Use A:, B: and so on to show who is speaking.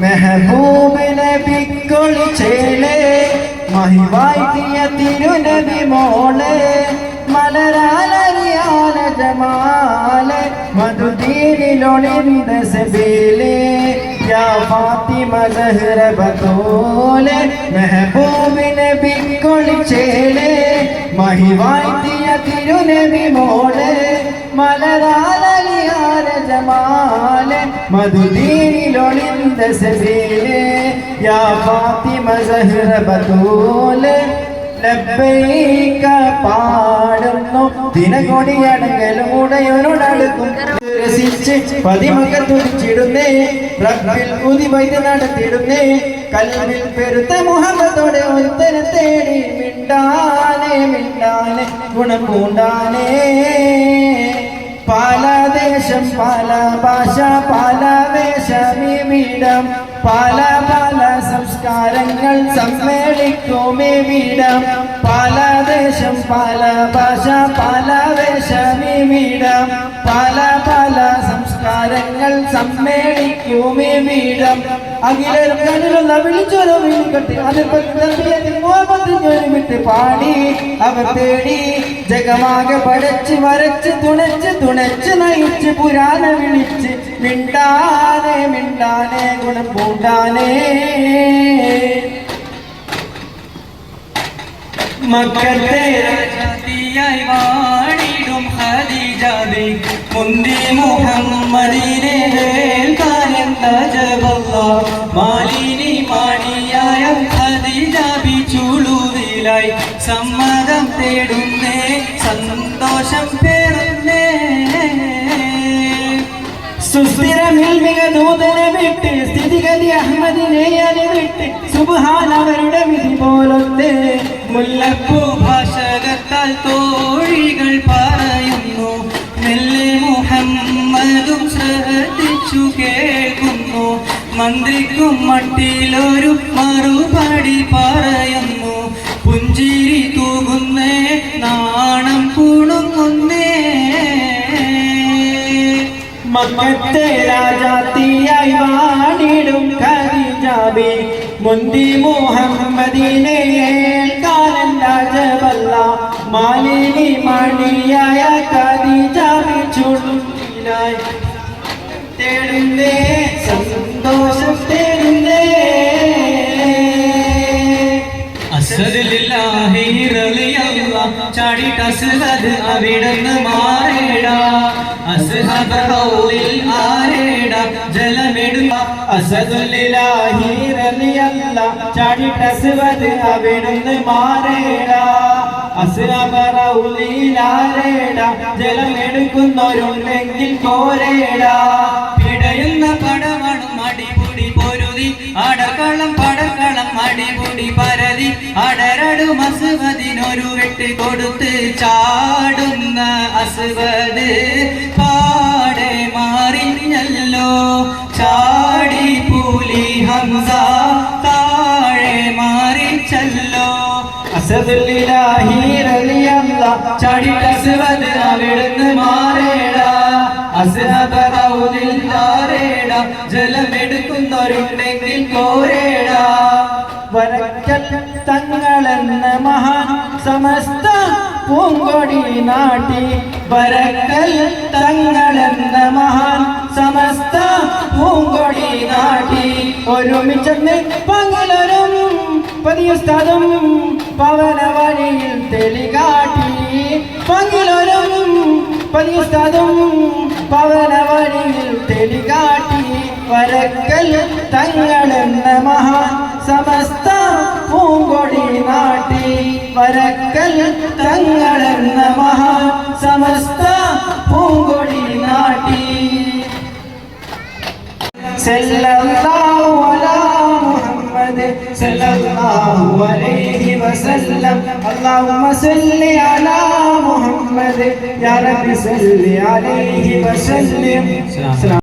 A: മെഹബൂബിനെ പിക്കൊളിച്ചേലേ മഹിവാഴ്ത്തിയ തിരുനബി മോളെ മലരാലറിയാല ജമാലെ മധുദീനിലൊളിന്ത സബീലെ യാ ഫാത്തിമ സഹ്റ ബതൂലെ മെഹബൂബിനെ പിക്കൊളിച്ചേലേ മഹിവാഴ്ത്തിയ തിരുനബി മോളെ മലരാല മധുദീനിലൊളിന്ത സബീലെ യാ ഫാത്തിമ സഹ്റ ബതൂലെ ലബ്ബൈക പാടുന്നു. ദിനകൊടിയടങ്ങലൂടെയൊരുടടുക്കും. രസിച്ച് പതിമക തുടിച്ചിടുന്നേ റബ്ബിൽ ഉതി വൈദ്യ നടത്തിടുന്നേ. കല്ലിൽ പെരുത്ത മുഹമ്മദോടെ ഒരുത്തനെ തേടി മിണ്ടാനെ മിണ്ടാനെ ഗുണം പൂണ്ടാനേ പല ദേശം പല ഭാഷ പല വേഷമിവിടം പല പല സംസ്കാരങ്ങൾ സമ്മേളിക്കുമിവിടം പല ദേശം പല ഭാഷ പല വേഷമിവിടം പല പല സംസ്കാരങ്ങൾ സമ്മേളിക്കുമിവിടം അങ്ങനെ കണ്ണിലുള്ള വിളിച്ചൊരു വിളിക്കട്ടെ അതിൽ വിട്ട് പാടി അവർ തേടി ജഗമാകെ പടച്ച് വരച്ച് തുണച്ച് തുണച്ച് നയിച്ച് പുരാണ വിളിച്ച് മിണ്ടാനെ മിണ്ടാനെ ഗുണം പൂണ്ടാനേ.
B: മക്കളെ വാണിടും ഖദീജബി മുന്തി സമ്മതം തേടുന്നേ സന്തോഷം പേറുന്നേ.
A: സുസ്ഥിരമിൽ മിക നൂതന വിട്ട് സ്ഥിതിഗതി അഹമ്മദിനെ അനുവിട്ട് സുബാൻ അവരുടെ വിധി പോലത്തെ.
B: മുല്ലപ്പൂ ഭാഷകത്താൽ തോഴികൾ പറയുന്നു മെല്ലെ മുഹമ്മദും ശ്രദ്ധിച്ചു കേൾക്കുന്നു. മന്ത്രിക്കും മട്ടിലൊരു മറുപടി പറയുന്നു പുഞ്ചിരി തൂകുന്നേ നാണം പൂണുങ്ങുന്നേ.
A: മക്കത്തെ രാജാത്തിയായി വാണിടും ഖദീജാബി. മുന്തി മുഹമ്മദിനെ കാലൻ രാജവല്ല. മാലിനി മണിയായ ഖദീജാബി ചുടുന്നിലായി തേടുന്നേ സന്തോഷം തേടുന്നേ.
B: ചാടിട്ട് പോരേടാ അവിടുന്ന് മാറേടാ. അസ്ഹബ റൗലിൽ ആരേടാ. ജലമെടുക്ക
A: അസദുലിലാഹി റളിയല്ല. ചാടിട്ടസ്വത് അവിടുന്ന് മാറേടാ. അസ്രബറൗലിലാരേടാ ജലം എടുക്കുന്നവരുണ്ടെങ്കിൽ കോരേടാ
B: പിടയുന്ന പടവണം അടിപൊടി പൊരുതി. അടക്കളം അടരടു അസുവതിനൊരു വെട്ട് കൊടുത്ത് ചാടുന്ന അസുവത് പാടെ മാറിഞ്ഞല്ലോ ചാടി പൂലി ഹംസ താഴെ മാറിച്ചല്ലോ.
A: അസദുലിലാഹി റളിയല്ല അസുവത് അവിടുന്ന് മാറേടാ തങ്ങളെന്ന മഹാൻ സമസ്ത പൂങ്കൊടി നാട്ടി വരക്കൽ തങ്ങളെന്ന മഹാൻ സമസ്ത പൂങ്കൊടി നാട്ടി. ഒരുമിച്ചെന്ന് പങ്കിലരും പതിയുസ്താദും പവന വഴിയിൽ തെളികാട്ടി പങ്കിലരും പതിയുസ്താദും പവന വഴിയിൽ തെളികാട്ടി വരക്കൽ തങ്ങളെന്ന മഹാൻ സമസ്ത വരക്കൽ തങ്ങളെന്ന മഹാ സമസ്ത പൂങ്കൊടി നാട്ടി. സല്ലല്ലാഹു അലാ മുഹമ്മദ് സല്ലല്ലാഹു അലൈഹി വസല്ലം. അല്ലാഹുമ്മ സല്ലി അലാ മുഹമ്മദ്. യാ റബ്ബി സല്ലി അലൈഹി വസല്ലം.